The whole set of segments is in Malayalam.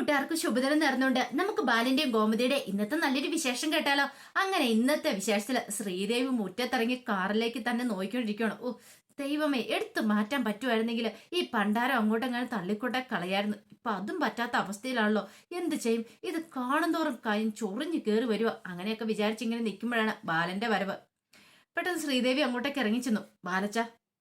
കൂട്ടുകാർക്ക് ശുഭദിനം നേർന്നുകൊണ്ട് നമുക്ക് ബാലിന്റെയും ഗോമതിയുടെ ഇന്നത്തെ നല്ലൊരു വിശേഷം കേട്ടാലോ? അങ്ങനെ ഇന്നത്തെ വിശേഷത്തിൽ ശ്രീദേവി മുറ്റത്തിറങ്ങി കാറിലേക്ക് തന്നെ നോക്കിക്കൊണ്ടിരിക്കുകയാണ്. ഓ ദൈവമേ എടുത്തു മാറ്റാൻ പറ്റുമായിരുന്നെങ്കിൽ ഈ പണ്ടാരം അങ്ങോട്ടെങ്ങനെ തള്ളിക്കൊട്ടെ കളയായിരുന്നു. ഇപ്പൊ അതും പറ്റാത്ത അവസ്ഥയിലാണല്ലോ. എന്ത് ചെയ്യും? ഇത് കാണുന്തോറും കാര്യം ചൊറിഞ്ഞു കയറി വരുക അങ്ങനെയൊക്കെ വിചാരിച്ചിങ്ങനെ നിൽക്കുമ്പോഴാണ് ബാലന്റെ വരവ്. പെട്ടെന്ന് ശ്രീദേവി അങ്ങോട്ടേക്ക് ഇറങ്ങിച്ചെന്നു. ബാലച്ച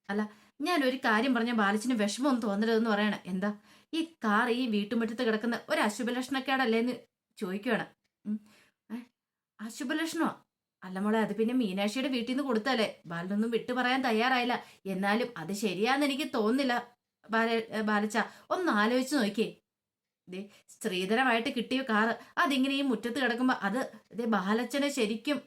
അല്ല ഞാൻ ഒരു കാര്യം പറഞ്ഞ ബാലച്ചിന് വിഷമമൊന്നും തോന്നരുതെന്ന് പറയണ. എന്താ? ഈ കാർ ഈ വീട്ടുമുറ്റത്ത് കിടക്കുന്ന ഒരു അശുഭലക്ഷണക്കേടല്ലേന്ന് ചോദിക്കുകയാണ് ഉം. ഏ, അശുഭലക്ഷണോ? അല്ല മോളെ അത് പിന്നെ മീനാക്ഷിയുടെ വീട്ടിൽ നിന്ന് കൊടുത്തല്ലേ ബാലനൊന്നും വിട്ടു പറയാൻ തയ്യാറായില്ല. എന്നാലും അത് ശരിയാന്ന് എനിക്ക് തോന്നുന്നില്ല ബാല ബാലച്ച. ഒന്ന് ആലോചിച്ച് നോക്കിയേ. ദേ സ്ത്രീധനമായിട്ട് കിട്ടിയ കാറ്. അതിങ്ങനെ ഈ മുറ്റത്ത് കിടക്കുമ്പോൾ അത് ദേ ബാലച്ചനെ ശരിക്കും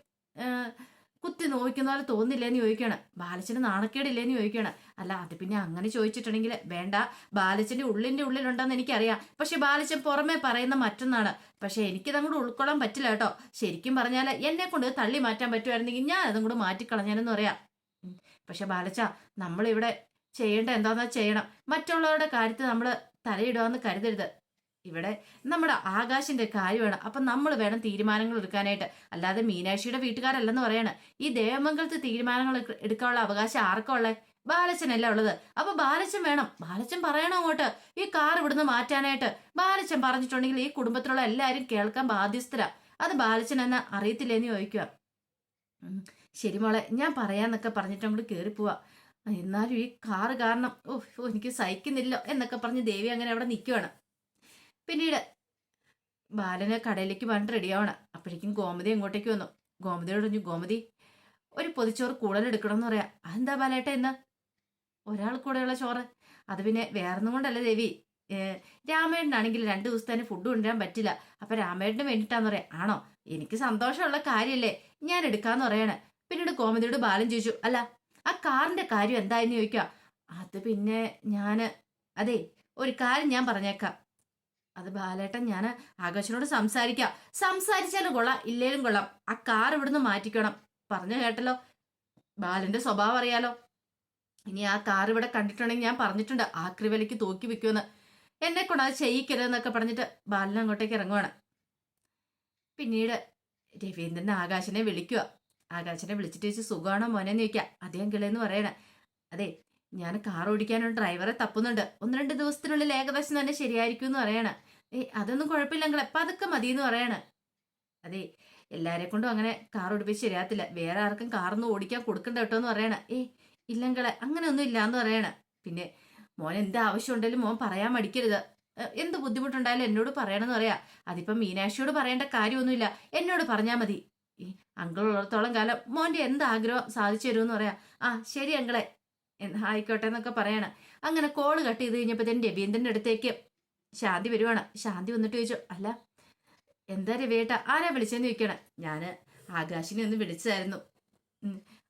കുത്തി നോക്കുന്ന പോലെ തോന്നില്ലേന്ന് ചോദിക്കുകയാണ്. ബാലച്ചന് നാണക്കേടില്ലേന്ന് ചോദിക്കുകയാണ്. അല്ല അത് പിന്നെ അങ്ങനെ ചോദിച്ചിട്ടുണ്ടെങ്കിൽ വേണ്ട. ബാലച്ചന്റെ ഉള്ളിന്റെ ഉള്ളിലുണ്ടെന്ന് എനിക്കറിയാം. പക്ഷെ ബാലച്ചൻ പുറമേ പറയുന്ന മറ്റൊന്നാണ്. പക്ഷെ എനിക്കത് അങ്ങോട്ട് ഉൾക്കൊള്ളാൻ പറ്റില്ല കേട്ടോ. ശരിക്കും പറഞ്ഞാൽ എന്നെ കൊണ്ട് തള്ളി മാറ്റാൻ പറ്റുമായിരുന്നെങ്കിൽ ഞാൻ അതും കൂടെ മാറ്റിക്കളഞ്ഞാലെന്ന് പറയാം. പക്ഷെ ബാലച്ച നമ്മളിവിടെ ചെയ്യേണ്ട എന്താന്നാ ചെയ്യണം. മറ്റുള്ളവരുടെ കാര്യത്തിൽ നമ്മൾ തലയിടുക എന്ന് കരുതരുത്. ഇവിടെ നമ്മുടെ ആകാശിന്റെ കാര്യമാണ്. അപ്പൊ നമ്മൾ വേണം തീരുമാനങ്ങൾ എടുക്കാനായിട്ട്. അല്ലാതെ മീനാക്ഷിയുടെ വീട്ടുകാരല്ലെന്ന് പറയാണ്. ഈ ദേവമംഗലത്ത് തീരുമാനങ്ങൾ എടുക്കാനുള്ള അവകാശം ആർക്കാ ഉള്ളത് ബാലച്ചനല്ല ഉള്ളത്. അപ്പൊ ബാലച്ചൻ വേണം. ബാലച്ചൻ പറയണം അങ്ങോട്ട്. ഈ കാർ ഇവിടുന്ന് മാറ്റാനായിട്ട്. ബാലച്ചൻ പറഞ്ഞിട്ടുണ്ടെങ്കിൽ ഈ കുടുംബത്തിലുള്ള എല്ലാവരും കേൾക്കാൻ ബാധ്യസ്ഥരാ. അത് ബാലച്ചൻ എന്ന അറിയത്തില്ലേന്ന് ചോദിക്കുക ശരി മോളെ ഞാൻ പറയാന്നൊക്കെ പറഞ്ഞിട്ട് നമ്മൾ കേറി പോവാ. എന്നാലും ഈ കാറ് കാരണം ഓ എനിക്ക് സഹിക്കുന്നില്ല എന്നൊക്കെ പറഞ്ഞ് ദേവി അങ്ങനെ അവിടെ നിൽക്കുവാണ് പിന്നീട്. ബാലനെ കടയിലേക്ക് പറഞ്ഞിട്ട് റെഡിയാവണം അപ്പോഴേക്കും ഗോമതി ഇങ്ങോട്ടേക്ക് വന്നു. ഗോമതിയോട് പറഞ്ഞു ഗോമതി ഒരു പൊതിച്ചോറ് കൂടുതൽ എടുക്കണമെന്ന് പറയാം. അതെന്താ ബാലേട്ട ഇന്ന്? ഒരാൾ കൂടെയുള്ള ചോറ്. അത് പിന്നെ വേറൊന്നും കൊണ്ടല്ല ദേവി. രാമേട്ടനാണെങ്കിൽ രണ്ട് ദിവസത്തേന് ഫുഡ് കൊണ്ടുവരാൻ പറ്റില്ല. അപ്പൊ രാമേട്ടന് വേണ്ടിയിട്ടാന്ന് പറയാം. ആണോ? എനിക്ക് സന്തോഷമുള്ള കാര്യമല്ലേ ഞാൻ എടുക്കാന്ന് പറയാണ്. പിന്നീട് ഗോമതിയോട് ബാലൻ ചോദിച്ചു അല്ല ആ കാറിന്റെ കാര്യം എന്തായെന്ന് ചോദിക്കുക അത് പിന്നെ ഞാൻ അതെ ഒരു കാര്യം ഞാൻ പറഞ്ഞേക്കാം. അത് ബാലേട്ടൻ ഞാൻ ആകാശനോട് സംസാരിക്കാം. സംസാരിച്ചാലും കൊള്ളാം ഇല്ലേലും കൊള്ളാം. ആ കാർ ഇവിടുന്ന് മാറ്റിക്കണം. പറഞ്ഞു കേട്ടല്ലോ. ബാലന്റെ സ്വഭാവം അറിയാലോ. ഇനി ആ കാർ ഇവിടെ കണ്ടിട്ടുണ്ടെങ്കിൽ ഞാൻ പറഞ്ഞിട്ടുണ്ട് ആക്രി വിലയ്ക്ക് തൂക്കി വെക്കുമെന്ന് എന്നെ കൊണ്ട് അത് ചെയ്യിക്കരുതെന്നൊക്കെ പറഞ്ഞിട്ട് ബാലൻ അങ്ങോട്ടേക്ക് ഇറങ്ങുവാണ്. പിന്നീട് രവീന്ദ്രൻ ആകാശനെ വിളിക്കുക ആകാശനെ വിളിച്ചിട്ട് വെച്ച് സുഖമാണോ മോനെ? ചോദിക്കുക അദ്ദേഹം കിളയെന്ന് പറയണേ. അതെ ഞാൻ കാർ ഓടിക്കാനും ഡ്രൈവറെ തപ്പുന്നുണ്ട്. ഒന്ന് രണ്ട് ദിവസത്തിനുള്ളിൽ ഏകദേശം തന്നെ ശരിയായിരിക്കും എന്ന് പറയണേ. ഏയ് അതൊന്നും കുഴപ്പമില്ലെങ്കിൽ എപ്പം അതൊക്കെ മതി എന്ന് പറയണേ. അതെ എല്ലാരെ കൊണ്ടും അങ്ങനെ കാർ ഓടിപ്പിച്ച് ശരിയാകത്തില്ല. വേറെ ആർക്കും കാറൊന്നും ഓടിക്കാൻ കൊടുക്കണ്ട കേട്ടോ എന്ന് പറയണ. ഏയ് ഇല്ലെങ്കിലെ അങ്ങനെ ഒന്നും ഇല്ല എന്ന് പറയണ. പിന്നെ മോൻ എന്ത് ആവശ്യം ഉണ്ടെങ്കിലും മോൻ പറയാൻ മടിക്കരുത്. എന്ത് ബുദ്ധിമുട്ടുണ്ടായാലും എന്നോട് പറയണമെന്ന് പറയാ. അതിപ്പം മീനാക്ഷിയോട് പറയേണ്ട കാര്യമൊന്നുമില്ല. എന്നോട് പറഞ്ഞാൽ മതി. അങ്കിൾ ഉള്ളിടത്തോളം കാലം മോന്റെ എന്ത് ആഗ്രഹം സാധിച്ചു തരുമെന്ന് പറയാ. ആ ശരി അങ്കിളെ. ആയിക്കോട്ടെ എന്നൊക്കെ പറയണ. അങ്ങനെ കോൾ കട്ട് ചെയ്ത് കഴിഞ്ഞപ്പോൾ തന്നെ രവീന്ദ്രന്റെ അടുത്തേക്ക് ശാന്തി വരുവാണ്. ശാന്തി വന്നിട്ട് ചോദിച്ചു അല്ല എന്താ രവിയേട്ട? ആരാ വിളിച്ചെന്ന് ചോദിക്കണം. ഞാൻ ആകാശിനെ ഒന്ന് വിളിച്ചതായിരുന്നു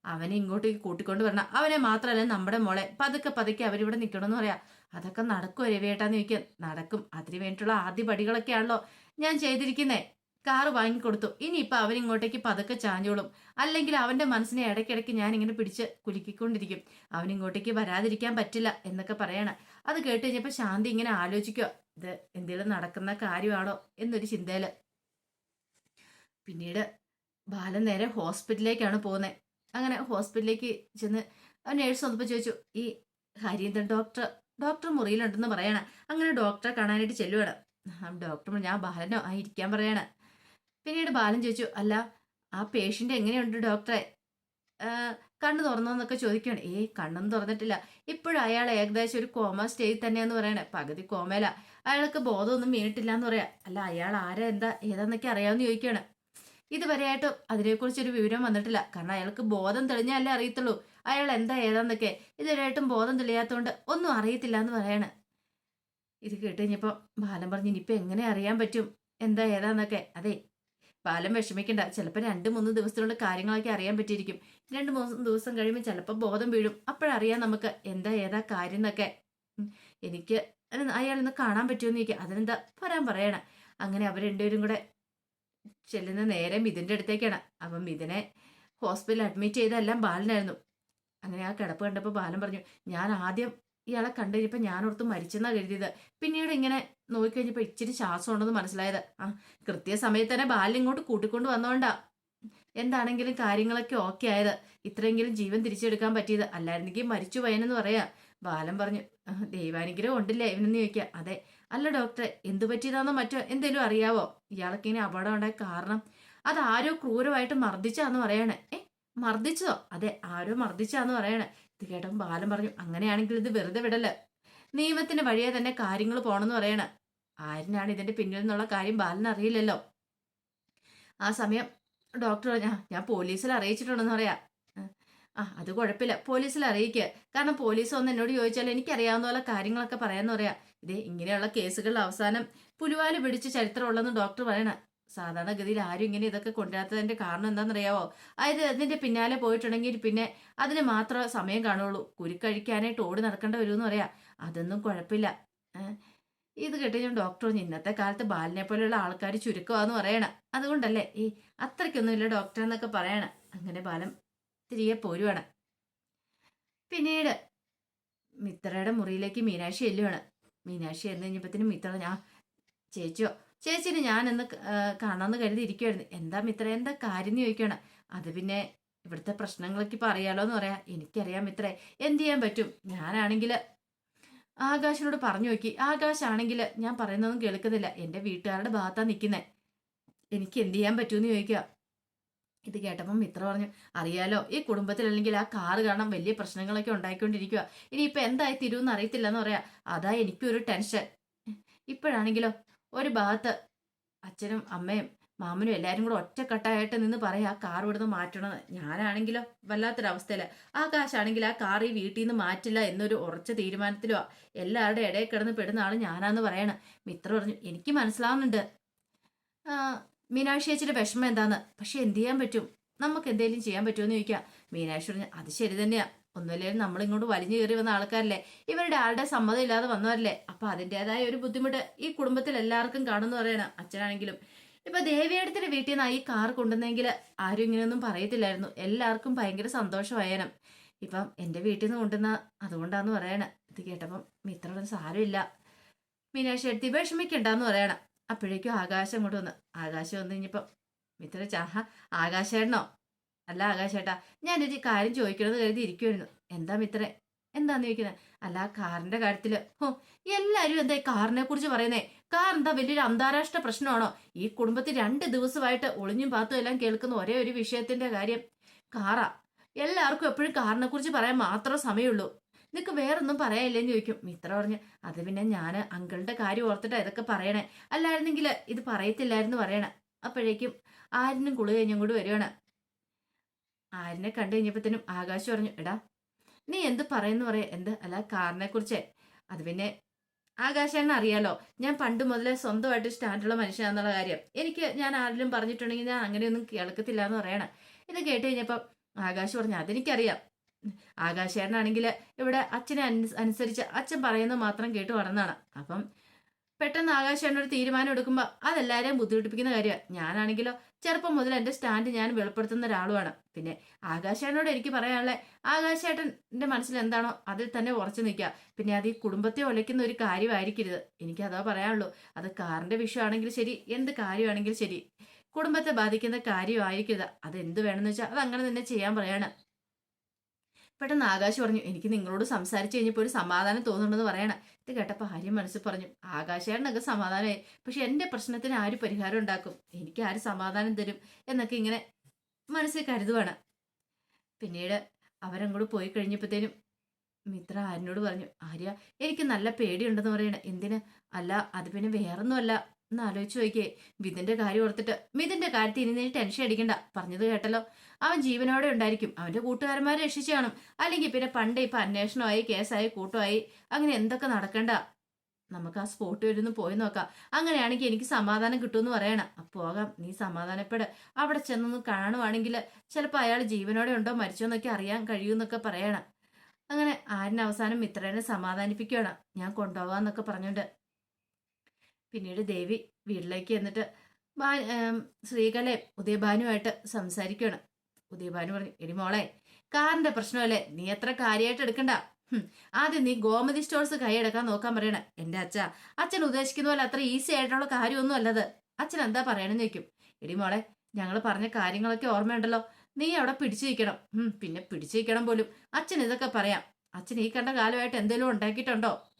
അവനെ ഇങ്ങോട്ടേക്ക് കൂട്ടിക്കൊണ്ട് വരണം. അവനെ മാത്രമല്ല നമ്മുടെ മോളെ. പതുക്കെ പതുക്കെ അവരിവിടെ നിൽക്കണമെന്ന് പറയാം. അതൊക്കെ നടക്കുമോ രവിയേട്ടാന്ന് ചോദിക്കാം. നടക്കും. അതിന് വേണ്ടിയിട്ടുള്ള ആദ്യ പടികളൊക്കെയാണല്ലോ ഞാൻ ചെയ്തിരിക്കുന്നേ. കാറ് വാങ്ങിക്കൊടുത്തു. ഇനിയിപ്പൊ അവനിങ്ങോട്ടേക്ക് പതുക്കെ ചാഞ്ഞോളും. അല്ലെങ്കിൽ അവന്റെ മനസ്സിനെ ഇടയ്ക്കിടയ്ക്ക് ഞാൻ ഇങ്ങനെ പിടിച്ച് കുലുക്കിക്കൊണ്ടിരിക്കും. അവനിങ്ങോട്ടേക്ക് വരാതിരിക്കാൻ പറ്റില്ല എന്നൊക്കെ പറയണം. അത് കേട്ട് ശാന്തി ഇങ്ങനെ ആലോചിക്കുക ഇത് എന്തെങ്കിലും നടക്കുന്ന കാര്യമാണോ എന്നൊരു ചിന്തയിൽ. പിന്നീട് ബാലൻ നേരെ ഹോസ്പിറ്റലിലേക്കാണ് പോകുന്നത് അങ്ങനെ ഹോസ്പിറ്റലിലേക്ക് ചെന്ന് നേഴ്സ് വന്നപ്പോൾ ചോദിച്ചു ഈ ഹരീന്ദ്രൻ ഡോക്ടർ? ഡോക്ടർ മുറിയിലുണ്ടെന്ന് പറയണം. അങ്ങനെ ഡോക്ടറെ കാണാനായിട്ട് ചെല്ലുവാണ്. ഡോക്ടർ ഞാൻ ബാലനോ? ആ ഇരിക്കാൻ പറയണ. പിന്നീട് ബാലൻ ചോദിച്ചു അല്ല ആ പേഷ്യന്റ് എങ്ങനെയുണ്ട് ഡോക്ടറെ കണ്ണ് തുറന്നോ എന്നൊക്കെ ചോദിക്കുകയാണ്. ഏയ് കണ്ണൊന്നും തുറന്നിട്ടില്ല. ഇപ്പോഴും അയാൾ ഏകദേശം ഒരു കോമ സ്റ്റേജിൽ തന്നെയാന്ന് പറയണേ. പകുതി കോമയില അയാൾക്ക് ബോധമൊന്നും വീണിട്ടില്ല എന്ന് പറയാം. അല്ല അയാൾ ആരാ എന്താ ഏതാന്നൊക്കെ അറിയാമെന്ന് ചോദിക്കുകയാണ്. ഇതുവരെയായിട്ടും അതിനെക്കുറിച്ചൊരു വിവരം വന്നിട്ടില്ല. കാരണം അയാൾക്ക് ബോധം തെളിഞ്ഞാലേ അറിയത്തുള്ളൂ. അയാൾ എന്താ ഏതാന്നൊക്കെ. ഇതുവരെയായിട്ടും ബോധം തെളിയാത്തതുകൊണ്ട് ഒന്നും അറിയത്തില്ല എന്ന് പറയാണ്. ഇത് കേട്ട് കഴിഞ്ഞപ്പോൾ ബാലൻ പറഞ്ഞു ഇനിയിപ്പോൾ എങ്ങനെ അറിയാൻ പറ്റും? എന്താ ഏതാന്നൊക്കെ. അതെ ബാലൻ വിഷമിക്കണ്ട. ചിലപ്പോൾ രണ്ട് മൂന്ന് ദിവസത്തിനുള്ള കാര്യങ്ങളൊക്കെ അറിയാൻ പറ്റിയിരിക്കും. രണ്ട് മൂന്ന് ദിവസം കഴിയുമ്പോൾ ചിലപ്പോൾ ബോധം വീഴും. അപ്പോഴറിയാം നമുക്ക് എന്താ ഏതാ കാര്യം എന്നൊക്കെ. എനിക്ക് അയാളൊന്ന് കാണാൻ പറ്റുമെന്ന് ചോദിക്കുക. അതിനെന്താ വരാൻ പറയണ? അങ്ങനെ അവർ രണ്ടുപേരും കൂടെ ചെല്ലുന്ന നേരെ മിഥുന്റെ അടുത്തേക്കാണ്. അപ്പം മിഥുനെ ഹോസ്പിറ്റലിൽ അഡ്മിറ്റ് ചെയ്തെല്ലാം ബാലനായിരുന്നു. അങ്ങനെ ആ കിടപ്പ് കണ്ടപ്പോൾ ബാലൻ പറഞ്ഞു ഞാൻ ആദ്യം ഇയാളെ കണ്ടു കഴിഞ്ഞപ്പോൾ ഞാനോർത്ത് മരിച്ചെന്നാ കരുതിയത്. പിന്നീട് ഇങ്ങനെ നോക്കിക്കഴിഞ്ഞപ്പോൾ ഇച്ചിരി ശ്വാസം ഉണ്ടെന്ന് മനസ്സിലായത്. ആ കൃത്യസമയത്ത് തന്നെ ബാല്യം ഇങ്ങോട്ട് കൂട്ടിക്കൊണ്ട് വന്നോണ്ടാ. എന്താണെങ്കിലും കാര്യങ്ങളൊക്കെ ഓക്കെ ആയത്. ഇത്രയെങ്കിലും ജീവൻ തിരിച്ചെടുക്കാൻ പറ്റിയത്. അല്ലായിരുന്നെങ്കിൽ മരിച്ചു പോയെന്ന് പറയാ. ബാലം പറഞ്ഞു "ആ, ദൈവാനുഗ്രഹം ഉണ്ടല്ലേ ഇവനെന്ന് ചോദിക്കുക അതെ. അല്ല ഡോക്ടറെ എന്ത് പറ്റിയതാണെന്നോ മറ്റോ എന്തേലും അറിയാവോ? ഇയാൾക്ക് ഇങ്ങനെ അപകടം ഉണ്ടായ കാരണം. അത് ആരോ ക്രൂരമായിട്ട് മർദ്ദിച്ചാന്ന് പറയണേ. ഏ മർദ്ദിച്ചതോ? അതെ ആരോ മർദ്ദിച്ചാന്ന് പറയണേ. ഇത് കേട്ടോ ബാലൻ പറഞ്ഞു അങ്ങനെയാണെങ്കിൽ ഇത് വെറുതെ വിടല്ല? നിയമത്തിന്റെ വഴിയെ തന്നെ കാര്യങ്ങൾ പോണെന്ന് പറയണ. ആരിനാണ് ഇതിന്റെ പിന്നിൽ നിന്നുള്ള കാര്യം ബാലന് അറിയില്ലല്ലോ. ആ സമയം ഡോക്ടർ പറഞ്ഞാ ഞാൻ പോലീസിൽ അറിയിച്ചിട്ടുണ്ടെന്ന് പറയാ. ആ അത് കുഴപ്പമില്ല. പോലീസിൽ അറിയിക്കുക കാരണം പോലീസ് ഒന്ന് എന്നോട് ചോദിച്ചാൽ എനിക്കറിയാവുന്ന പോലെ കാര്യങ്ങളൊക്കെ പറയാന്ന് പറയാ. ഇതേ ഇങ്ങനെയുള്ള കേസുകളിൽ അവസാനം പുലുവാൽ പിടിച്ച് ചരിത്രമുള്ളതെന്ന് ഡോക്ടർ പറയണ. സാധാരണഗതിയിൽ ആരും ഇങ്ങനെ ഇതൊക്കെ കൊണ്ടുവരാത്തതിന്റെ കാരണം എന്താണെന്നറിയാവോ? അതായത് അതിന്റെ പിന്നാലെ പോയിട്ടുണ്ടെങ്കിൽ പിന്നെ അതിന് മാത്രം സമയം കാണുള്ളൂ കുരുക്കഴിക്കാനായിട്ട് ഓടി നടക്കേണ്ട വരുമെന്ന് പറയാ. അതൊന്നും കുഴപ്പമില്ല. ഇത് കേട്ട് ഞാൻ ഡോക്ടർ ഇന്നത്തെ കാലത്ത് ബാലിനെ പോലെയുള്ള ആൾക്കാർ ചുരുക്കമാന്ന് പറയണ. അതുകൊണ്ടല്ലേ? ഈ അത്രയ്ക്കൊന്നുമില്ല ഡോക്ടർ എന്നൊക്കെ പറയണ. അങ്ങനെ ബാലം തിരികെ പോരുവാണ്. പിന്നീട് മിത്രയുടെ മുറിയിലേക്ക് മീനാക്ഷി എല്ലുവാണ് മീനാക്ഷി എന്ന് കഴിഞ്ഞപ്പോഴത്തേനും മിത്ര ഞാൻ ചേച്ചിയോ ചേച്ചിനെ ഞാൻ എന്ന് കാണാമെന്ന് കരുതി എന്താ മിത്ര എന്താ കാര്യം ചോദിക്കണം അത് പിന്നെ ഇവിടുത്തെ പ്രശ്നങ്ങളൊക്കെ ഇപ്പം അറിയാലോ എന്ന് പറയാം. എനിക്കറിയാം മിത്രേ എന്ത് ചെയ്യാൻ പറ്റും? ഞാനാണെങ്കിൽ ആകാശിനോട് പറഞ്ഞു നോക്കി. ആകാശാണെങ്കിൽ ഞാൻ പറയുന്നതൊന്നും കേൾക്കുന്നില്ല. എന്റെ വീട്ടുകാരുടെ ഭാഗത്താണ് നിൽക്കുന്നത് എനിക്ക് എന്ത് ചെയ്യാൻ പറ്റുമെന്ന് ചോദിക്കുക ഇത് കേട്ടപ്പം മിത്ര പറഞ്ഞു അറിയാലോ ഈ കുടുംബത്തിൽ അല്ലെങ്കിൽ ആ കാറ് കാരണം വലിയ പ്രശ്നങ്ങളൊക്കെ ഉണ്ടായിക്കൊണ്ടിരിക്കുക ഇനിയിപ്പോൾ എന്തായി തീരുമെന്ന് അറിയത്തില്ല എന്ന് പറയാ. അതാ എനിക്കൊരു ടെൻഷൻ. ഇപ്പോഴാണെങ്കിലോ ഒരു ഭാഗത്ത് അച്ഛനും അമ്മയും മാമനും എല്ലാവരും കൂടെ ഒറ്റക്കെട്ടായിട്ട് നിന്ന് പറയാ ആ കാർ ഇവിടുന്ന് മാറ്റണമെന്ന് ഞാനാണെങ്കിലോ വല്ലാത്തൊരവസ്ഥയിൽ. കാശാണെങ്കിൽ ആ കാർ ഈ വീട്ടിൽ നിന്ന് മാറ്റില്ല എന്നൊരു ഉറച്ച തീരുമാനത്തിലോ എല്ലാവരുടെ ഇടയിൽ കിടന്ന് പെടുന്ന ആൾ ഞാനാന്ന് പറയണം. മിത്ര പറഞ്ഞു എനിക്ക് മനസ്സിലാവുന്നുണ്ട്. ആ, മീനാക്ഷി ചേച്ചിയുടെ വിഷമം എന്താന്ന്? പക്ഷെ എന്ത് ചെയ്യാൻ പറ്റും? നമുക്ക് എന്തെങ്കിലും ചെയ്യാൻ പറ്റുമെന്ന് ചോദിക്കാം. മീനാക്ഷി പറഞ്ഞു അത് ശരി തന്നെയാ. ഒന്നുമില്ലേലും നമ്മളിങ്ങോട്ട് വലിഞ്ഞു കയറി വന്ന ആൾക്കാരല്ലേ? ഇവരുടെ ആളുടെ സമ്മതം ഇല്ലാതെ വന്നവരല്ലേ? അപ്പൊ അതിന്റെതായ ഒരു ബുദ്ധിമുട്ട് ഈ കുടുംബത്തിൽ എല്ലാവർക്കും കാണുന്നു പറയണ അച്ഛനാണെങ്കിലും. ഇപ്പൊ ദേവിയടത്തിന്റെ വീട്ടിൽ നിന്ന് ഈ കാർ കൊണ്ടുവന്നെങ്കിൽ ആരും ഇങ്ങനെയൊന്നും പറയത്തില്ലായിരുന്നു. എല്ലാവർക്കും ഭയങ്കര സന്തോഷമായേനം. ഇപ്പം എന്റെ വീട്ടിൽ നിന്ന് കൊണ്ടുവന്ന അതുകൊണ്ടാന്ന് പറയണ. ഇത് കേട്ടപ്പം മിത്രയുടെ സാരമില്ല. മീനാക്ഷി എടുത്തി വിഷമിക്കണ്ടെന്ന് പറയണം. അപ്പോഴേക്കും ആകാശം കൊണ്ടുവന്ന് വന്ന്. ആകാശം വന്നു കഴിഞ്ഞപ്പം മിത്ര ചാഹ ആകാശേട്ടനോ? അല്ല ആകാശേട്ടാ ഞാനൊരു കാര്യം ചോദിക്കണമെന്ന് കരുതി ഇരിക്കുമായിരുന്നു എന്താ മിത്രേ? എന്താന്ന് ചോദിക്കുന്നത് അല്ല കാറിന്റെ കാര്യത്തിൽ ഹോ എല്ലാരും എന്താ കാറിനെ കുറിച്ച് പറയുന്നേ? കാർ എന്താ വലിയൊരു അന്താരാഷ്ട്ര പ്രശ്നമാണോ? ഈ കുടുംബത്തിൽ രണ്ട് ദിവസമായിട്ട് ഒളിഞ്ഞും പാത്തും എല്ലാം കേൾക്കുന്ന ഒരേ ഒരു വിഷയത്തിന്റെ കാര്യം. കാറാ. എല്ലാവർക്കും എപ്പോഴും കാറിനെ കുറിച്ച് പറയാൻ മാത്രമേ സമയമുള്ളൂ. നിനക്ക് വേറൊന്നും പറയാനില്ലെന്ന് ചോദിക്കും. മിത്ര പറഞ്ഞു അത് പിന്നെ ഞാൻ അങ്കിളിന്റെ കാര്യം ഓർത്തിട്ടാ ഇതൊക്കെ പറയണേ. അല്ലായിരുന്നെങ്കിൽ ഇത് പറയത്തില്ലായിരുന്നു പറയണേ. അപ്പോഴേക്കും ആരിനും കുളി കഴിഞ്ഞും കൂടി വരുവാണ് ആരിനെ കണ്ടു കഴിഞ്ഞപ്പോഴത്തേനും ആകാശ് പറഞ്ഞു എടാ നീ എന്ത് പറയുന്നു പറയാ എന്ത്? അല്ല കാറിനെ കുറിച്ച് അത് പിന്നെ ആകാശേണ്ണ അറിയാലോ. ഞാൻ പണ്ട് മുതലേ സ്വന്തമായിട്ട് സ്റ്റാൻഡുള്ള മനുഷ്യനാന്നുള്ള കാര്യം. എനിക്ക് ഞാൻ ആരെങ്കിലും പറഞ്ഞിട്ടുണ്ടെങ്കിൽ ഞാൻ അങ്ങനെയൊന്നും കേൾക്കത്തില്ല എന്ന് പറയണം. ഇത് കേട്ട് കഴിഞ്ഞപ്പോൾ ആകാശ് പറഞ്ഞു അതെനിക്കറിയാം. ആകാശേട്ടനാണെങ്കിൽ ഇവിടെ അച്ഛനെ അനുസരിച്ച് അച്ഛൻ പറയുന്നത് മാത്രം കേട്ട് വളർന്നാണ് അപ്പം പെട്ടെന്ന് ആകാശേട്ടൻ ഒരു തീരുമാനം എടുക്കുമ്പോൾ അതെല്ലാവരെയും ബുദ്ധിമുട്ടിപ്പിക്കുന്ന കാര്യമാണ് ഞാനാണെങ്കിലോ ചെറുപ്പം മുതൽ എന്റെ സ്റ്റാൻഡ് ഞാൻ വെളിപ്പെടുത്തുന്ന ഒരാളുമാണ്. പിന്നെ ആകാശേട്ടനോട് എനിക്ക് പറയാനുള്ള ആകാശേട്ടന്റെ മനസ്സിൽ എന്താണോ അതിൽ തന്നെ ഉറച്ചു നിൽക്കുക പിന്നെ അത് ഈ കുടുംബത്തെ ഒലയ്ക്കുന്ന ഒരു കാര്യമായിരിക്കരുത്. എനിക്ക് അതോ പറയാനുള്ളൂ. അത് കാറിന്റെ വിഷയമാണെങ്കിലും ശരി എന്ത് കാര്യമാണെങ്കിലും ശരി. കുടുംബത്തെ ബാധിക്കുന്ന കാര്യമായിരിക്കരുത്. അത് എന്ത് വേണമെന്ന് വെച്ചാൽ അത് അങ്ങനെ തന്നെ ചെയ്യാൻ പറയാണ്. പെട്ടെന്ന് ആകാശ് പറഞ്ഞു എനിക്ക് നിങ്ങളോട് സംസാരിച്ചു കഴിഞ്ഞപ്പോൾ ഒരു സമാധാനം തോന്നുന്നുണ്ടെന്ന് പറയണം. ഇത് കേട്ടപ്പോൾ ആര്യം മനസ്സിൽ പറഞ്ഞു ആകാശേട്ടനൊക്കെ സമാധാനമായി പക്ഷെ എന്റെ പ്രശ്നത്തിന് ആര് പരിഹാരം ഉണ്ടാക്കും? എനിക്ക് ആര് സമാധാനം തരും? എന്നൊക്കെ ഇങ്ങനെ മനസ്സിൽ കരുതുവാണ്. പിന്നീട് അവരങ്ങോട്ട് പോയി കഴിഞ്ഞപ്പോഴത്തേനും മിത്ര ആര്യനോട് പറഞ്ഞു ആര്യ എനിക്ക് നല്ല പേടിയുണ്ടെന്ന് പറയണ. എന്തിന്? അല്ല അത് പിന്നെ വേറൊന്നുമല്ല. എന്ന് ആലോചിച്ച് നോക്കിയേ. മിഥുന്റെ കാര്യം ഓർത്തിട്ട് മിഥുന്റെ കാര്യത്തിൽ ഇനി നീ ടെൻഷൻ അടിക്കണ്ട. പറഞ്ഞത് കേട്ടല്ലോ. അവൻ ജീവനോടെ ഉണ്ടായിരിക്കും. അവന്റെ കൂട്ടുകാരന്മാരെ രക്ഷിച്ചു കാണും. അല്ലെങ്കിൽ പിന്നെ പണ്ട് ഇപ്പൊ അന്വേഷണമായി കേസായി കൂട്ടമായി. അങ്ങനെ എന്തൊക്കെ നടക്കണ്ട? നമുക്ക് ആ സ്പോട്ട് വരെ ഒന്ന് പോയി നോക്കാം. അങ്ങനെയാണെങ്കിൽ എനിക്ക് സമാധാനം കിട്ടുമെന്ന് പറയണം. പോകാം. നീ സമാധാനപ്പെട്. അവിടെ ചെന്നൊന്ന് കാണുവാണെങ്കിൽ ചിലപ്പോൾ അയാൾ ജീവനോടെ ഉണ്ടോ മരിച്ചോ എന്നൊക്കെ അറിയാൻ കഴിയുമെന്നൊക്കെ പറയണം. അങ്ങനെ ആരിന് അവസാനം മിത്രനെ സമാധാനിപ്പിക്കണം ഞാൻ കൊണ്ടുപോകാന്നൊക്കെ പറഞ്ഞുകൊണ്ട് പിന്നീട് ദേവി വീട്ടിലേക്ക് എന്നിട്ട് ബാ- ശ്രീകലെ ഉദയഭാനുമായിട്ട് സംസാരിക്കുകയാണ്. ഉദയഭാനു പറഞ്ഞു എടി മോളെ കാറിന്റെ പ്രശ്നമല്ലേ? നീ എത്ര കാര്യമായിട്ട് എടുക്കണ്ട. ആദ്യം നീ ഗോമതി സ്റ്റോഴ്സ് കൈയെടുക്കാൻ നോക്കാൻ പറയണ. എന്റെ അച്ഛ അച്ഛൻ ഉദ്ദേശിക്കുന്ന പോലെ അത്ര ഈസി ആയിട്ടുള്ള കാര്യമൊന്നും അല്ലത്. അച്ഛൻ എന്താ പറയണെന്ന് ചോദിക്കും. എടി മോളെ ഞങ്ങൾ പറഞ്ഞ കാര്യങ്ങളൊക്കെ ഓർമ്മയുണ്ടല്ലോ. നീ അവിടെ പിടിച്ചു നിൽക്കണം. പിന്നെ പിടിച്ചു നിൽക്കണം പോലും. അച്ഛൻ ഇതൊക്കെ പറയാം. അച്ഛൻ ഈ കണ്ട കാലമായിട്ട് എന്തെങ്കിലും ഉണ്ടാക്കിയിട്ടുണ്ടോ?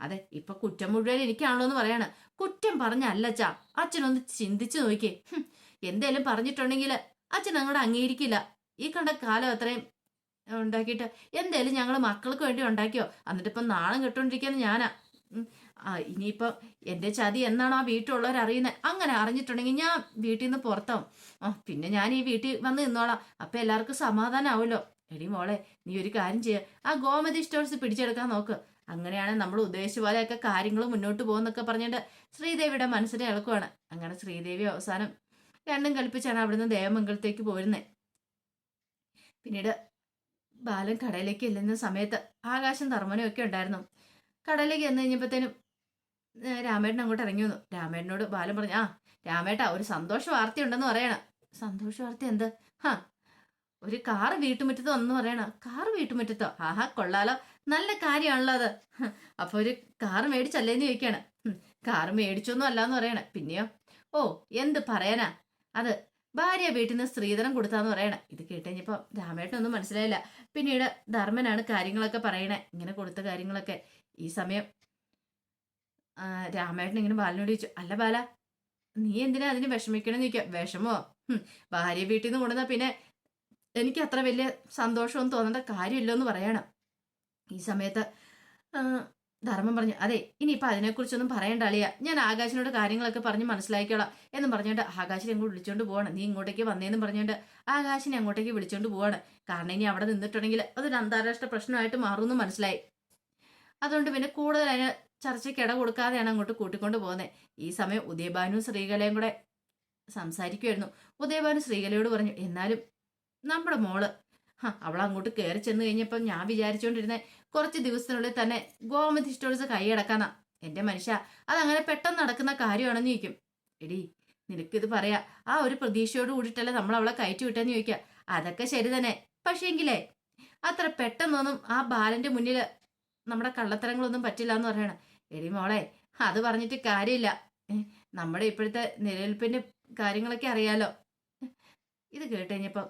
അതെ ഇപ്പൊ കുറ്റം മുഴുവൻ എനിക്കാണല്ലോ എന്ന് പറയാണ്. കുറ്റം പറഞ്ഞല്ല അച്ഛാ അച്ഛനൊന്ന് ചിന്തിച്ചു നോക്കിയേ. ഹും, എന്തേലും പറഞ്ഞിട്ടുണ്ടെങ്കിൽ അച്ഛൻ അങ്ങോട്ട് അംഗീകരിക്കില്ല. ഈ കണ്ട കാലം അത്രയും ഉണ്ടാക്കിയിട്ട് എന്തേലും ഞങ്ങൾ മക്കൾക്ക് വേണ്ടി ഉണ്ടാക്കിയോ? എന്നിട്ട് ഇപ്പം നാണം കെട്ടോണ്ടിരിക്കുന്നത് ഞാനാ. ആ ഇനിയിപ്പം എന്റെ ചതി എന്നാണോ ആ വീട്ടിലുള്ളവർ അറിയുന്നത് അങ്ങനെ അറിഞ്ഞിട്ടുണ്ടെങ്കിൽ ഞാൻ വീട്ടിൽ നിന്ന് പുറത്താവും. ആ പിന്നെ ഞാൻ ഈ വീട്ടിൽ വന്ന് നിന്നോളാം. അപ്പം എല്ലാവർക്കും സമാധാനമാവുമല്ലോ എടി മോളെ നീ ഒരു കാര്യം ചെയ്യുക ആ ഗോമതി സ്റ്റോഴ്സ് പിടിച്ചെടുക്കാൻ നോക്ക്. അങ്ങനെയാണ് നമ്മൾ ഉദ്ദേശിച്ച പോലെയൊക്കെ കാര്യങ്ങൾ മുന്നോട്ട് പോകുന്നൊക്കെ പറഞ്ഞിട്ട് ശ്രീദേവിയുടെ മനസ്സിനെ ഇളക്കുവാണ്. അങ്ങനെ ശ്രീദേവി അവസാനം രണ്ടും കൽപ്പിച്ചാണ് അവിടുന്ന് ദേവമംഗലത്തേക്ക് പോരുന്നത് പിന്നീട് ബാലൻ കടയിലേക്ക് ചെല്ലുന്ന സമയത്ത് ആകാശം തർമ്മനൊക്കെ ഉണ്ടായിരുന്നു. കടയിലേക്ക് ചെന്ന് കഴിഞ്ഞപ്പോഴത്തേനും രാമേട്ടൻ അങ്ങോട്ട് ഇറങ്ങി വന്നു. രാമേട്ടനോട് ബാലൻ പറഞ്ഞു ആ രാമേട്ടാ ഒരു സന്തോഷ വാർത്തയുണ്ടെന്ന് പറയണം. സന്തോഷ വാർത്ത എന്ത്? ഹാ ഒരു കാറ് വീട്ടുമുറ്റത്ത് വന്നു പറയണ കാറ് വീട്ടുമുറ്റത്തോ? ആഹാ കൊള്ളാലോ. നല്ല കാര്യമാണല്ലോ അത്. അപ്പൊ ഒരു കാറ് മേടിച്ചല്ലേന്ന് ചോദിക്കാണ്. കാർ മേടിച്ചൊന്നും അല്ലാന്ന് പറയണ. പിന്നെയോ? ഓ എന്ത് പറയാനാ? അത് ഭാര്യ വീട്ടിൽ നിന്ന് സ്ത്രീധനം കൊടുത്താന്ന് പറയണേ. ഇത് കേട്ടുകഴിഞ്ഞപ്പോ രാമേട്ടനൊന്നും മനസ്സിലായില്ല. പിന്നീട് ധർമ്മനാണ് കാര്യങ്ങളൊക്കെ പറയണേ ഇങ്ങനെ കൊടുത്ത കാര്യങ്ങളൊക്കെ. ഈ സമയം രാമേട്ടൻ ഇങ്ങനെ ബാലനോട് ചോദിച്ചു അല്ല ബാല നീ എന്തിനാ അതിന് വിഷമിക്കണം ചോദിക്കുക വിഷമോ? ഭാര്യ വീട്ടിൽ നിന്ന് കൊണ്ടുവന്നാ പിന്നെ എനിക്ക് അത്ര വലിയ സന്തോഷമൊന്നും തോന്നേണ്ട കാര്യമില്ല എന്ന് പറയണം. ഈ സമയത്ത് ധർമ്മം പറഞ്ഞു അതെ ഇനിയിപ്പോൾ അതിനെക്കുറിച്ചൊന്നും പറയേണ്ട അളിയ. ഞാൻ ആകാശിനോട് കാര്യങ്ങളൊക്കെ പറഞ്ഞ് മനസ്സിലാക്കിയോളാം എന്നും പറഞ്ഞുകൊണ്ട് ആകാശിനെ അങ്ങോട്ട് വിളിച്ചോണ്ട് പോവാണ്. നീ ഇങ്ങോട്ടേക്ക് വന്നേന്നും പറഞ്ഞുകൊണ്ട് ആകാശിനെ അങ്ങോട്ടേക്ക് വിളിച്ചോണ്ട് പോവാണ്. കാരണം ഇനി അവിടെ നിന്നിട്ടുണ്ടെങ്കിൽ അതൊരു അന്താരാഷ്ട്ര പ്രശ്നമായിട്ട് മാറുമെന്ന് മനസ്സിലായി. അതുകൊണ്ട് പിന്നെ കൂടുതൽ അതിന് ചർച്ചയ്ക്ക് ഇട കൊടുക്കാതെയാണ് അങ്ങോട്ട് കൂട്ടിക്കൊണ്ട് പോകുന്നത് ഈ സമയം ഉദയഭാനും ശ്രീകലയും കൂടെ സംസാരിക്കുമായിരുന്നു ഉദയഭാനു ശ്രീകലയോട് പറഞ്ഞു എന്നാലും നമ്മുടെ മോൾ. അവൾ അങ്ങോട്ട് കയറി ചെന്ന് കഴിഞ്ഞപ്പോൾ ഞാൻ വിചാരിച്ചുകൊണ്ടിരുന്നേ കുറച്ച് ദിവസത്തിനുള്ളിൽ തന്നെ ഗോമതി സ്റ്റോഴ്സ് കൈയടക്കാന്നാ എന്റെ മനുഷ്യ അതങ്ങനെ പെട്ടെന്ന് നടക്കുന്ന കാര്യമാണെന്ന് ചോദിക്കും. എടി നിനക്കിത് പറയാ ആ ഒരു പ്രതീക്ഷയോട് കൂടിയിട്ടല്ലേ നമ്മൾ അവളെ കയറ്റി വിട്ടെന്ന് ചോദിക്കുക അതൊക്കെ ശരി തന്നെ. പക്ഷേങ്കിലേ അത്ര പെട്ടെന്നൊന്നും ആ ബാലന്റെ മുന്നിൽ നമ്മുടെ കള്ളത്തരങ്ങളൊന്നും പറ്റില്ല എന്ന് പറയണ. എടി മോളെ അത് പറഞ്ഞിട്ട് കാര്യമില്ല. നമ്മുടെ ഇപ്പോഴത്തെ നിലനിൽപ്പിന്റെ കാര്യങ്ങളൊക്കെ അറിയാലോ. ഇത് കേട്ട് കഴിഞ്ഞപ്പോ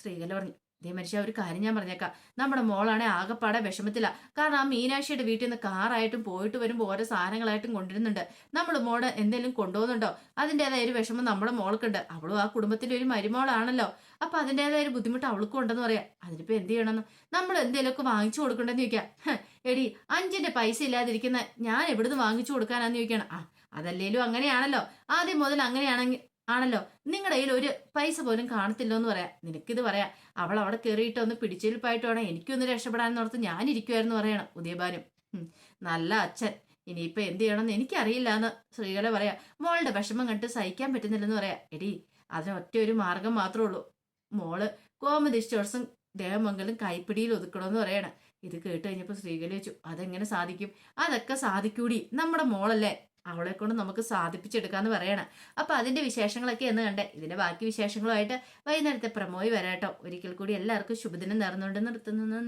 ശ്രീകല പറഞ്ഞു ഇതേ മനുഷ്യ ഒരു കാര്യം ഞാൻ പറഞ്ഞേക്കാം. നമ്മുടെ മോളാണെ ആകെപ്പാടെ വിഷമത്തില. കാരണം ആ മീനാക്ഷിയുടെ വീട്ടിൽ നിന്ന് കാറായിട്ടും പോയിട്ട് വരുമ്പോൾ ഓരോ സാധനങ്ങളായിട്ടും കൊണ്ടുവരുന്നുണ്ട്. നമ്മൾ മോൾ എന്തെങ്കിലും കൊണ്ടുപോകുന്നുണ്ടോ? അതിന്റെതായ ഒരു വിഷമം നമ്മുടെ മോൾക്കുണ്ട്. അവളും ആ കുടുംബത്തിലെ ഒരു മരുമോളാണല്ലോ. അപ്പൊ അതിന്റെതായ ഒരു ബുദ്ധിമുട്ട് അവൾക്കും ഉണ്ടെന്ന് പറയാം. അതിനിപ്പോ എന്ത് ചെയ്യണമെന്ന്? നമ്മൾ എന്തെങ്കിലുമൊക്കെ വാങ്ങിച്ചു കൊടുക്കണ്ടെന്ന് ചോദിക്കാം. എടി അഞ്ചിന്റെ പൈസ ഇല്ലാതിരിക്കുന്ന ഞാൻ എവിടുന്ന് വാങ്ങിച്ചു കൊടുക്കാനാന്ന് ചോദിക്കണം. ആ അതല്ലേലും അങ്ങനെയാണല്ലോ. ആദ്യം മുതൽ അങ്ങനെയാണെങ്കിൽ ആണല്ലോ? നിങ്ങളുടെ കയ്യിൽ ഒരു പൈസ പോലും കാണത്തില്ലോ എന്ന് പറയാം. നിനക്കിത് പറയാം. അവൾ അവിടെ കയറിയിട്ട് ഒന്ന് പിടിച്ചെലുപ്പായിട്ട് വേണം എനിക്കൊന്ന് ഞാൻ ഇരിക്കുമായിരുന്നു പറയണം ഉദയഭാനും നല്ല അച്ഛൻ. ഇനിയിപ്പൊ എന്ത് ചെയ്യണമെന്ന് എനിക്കറിയില്ല എന്ന് സ്ത്രീകളെ പറയാ. മോളുടെ വിഷമം കണ്ട് സഹിക്കാൻ പറ്റുന്നില്ലെന്ന് പറയാ. എടി അതിന് ഒറ്റ ഒരു മാർഗം മാത്രമേ ഉള്ളൂ. മോൾ കോമ സ്റ്റോഴ്സും ദേവമംഗലും കൈപ്പിടിയിൽ ഒതുക്കണമെന്ന് പറയണം. ഇത് കേട്ട് കഴിഞ്ഞപ്പോൾ ശ്രീകല വെച്ചു അതെങ്ങനെ സാധിക്കും? അതൊക്കെ സാധിക്കൂടി. നമ്മുടെ മോളല്ലേ? അവളെ കൊണ്ട് നമുക്ക് സാധിപ്പിച്ചെടുക്കാന്ന് പറയണം. അപ്പൊ അതിന്റെ വിശേഷങ്ങളൊക്കെ എന്ന് കണ്ടേ. ഇതിന്റെ ബാക്കി വിശേഷങ്ങളുമായിട്ട് വൈകുന്നേരത്തെ പ്രമോയി വരാട്ടോ. ഒരിക്കൽ കൂടി എല്ലാവർക്കും ശുഭദിനം നേർന്നുകൊണ്ട് നിർത്തുന്നു.